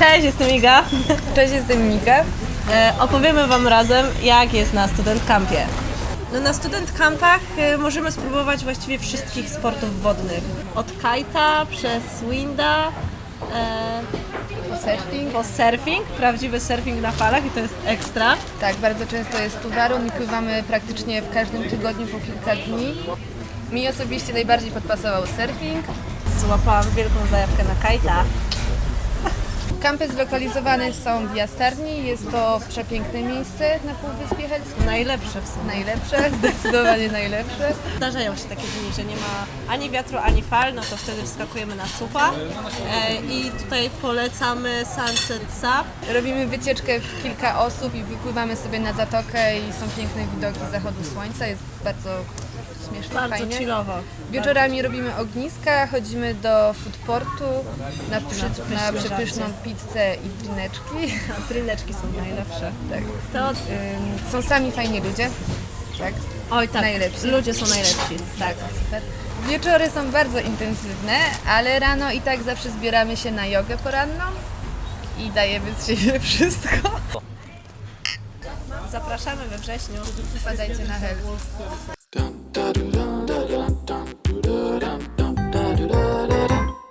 Cześć, jestem Iga. Cześć, jestem Mika. E, opowiemy Wam razem, jak jest na Student Campie. No na Student Campach e, możemy spróbować właściwie wszystkich sportów wodnych. Od kajta przez winda, e, Surfing. po surfing, prawdziwy surfing na falach i to jest ekstra. Tak, bardzo często jest tu warun i pływamy praktycznie w każdym tygodniu po kilka dni. Mi osobiście najbardziej podpasował surfing. Złapałam wielką zajawkę na kajta. Kampy zlokalizowane są w Jastarni. Jest to przepiękne miejsce na Półwyspie Helskim. Najlepsze w sumie. Najlepsze, zdecydowanie najlepsze. Zdarzają się takie dni, że nie ma ani wiatru, ani fal, no to wtedy wskakujemy na supa. E, I tutaj polecamy Sunset Sap. Robimy wycieczkę w kilka osób i wypływamy sobie na zatokę i są piękne widoki zachodu słońca. Jest bardzo śmiesznie, Bardzo fajnie. chillowo. Wieczorami robimy ogniska, chodzimy do foodportu na, przy, Na przepyszną żarcie. Pizzę i drineczki. A Bryneczki są najlepsze. Tak. To, Ym, Są sami fajni ludzie. Tak. oj tak, Najlepsi. ludzie są najlepsi. Tak. Super. Wieczory są bardzo intensywne, ale rano i tak zawsze zbieramy się na jogę poranną i dajemy z siebie wszystko. Zapraszamy we wrześniu. Wpadajcie na help.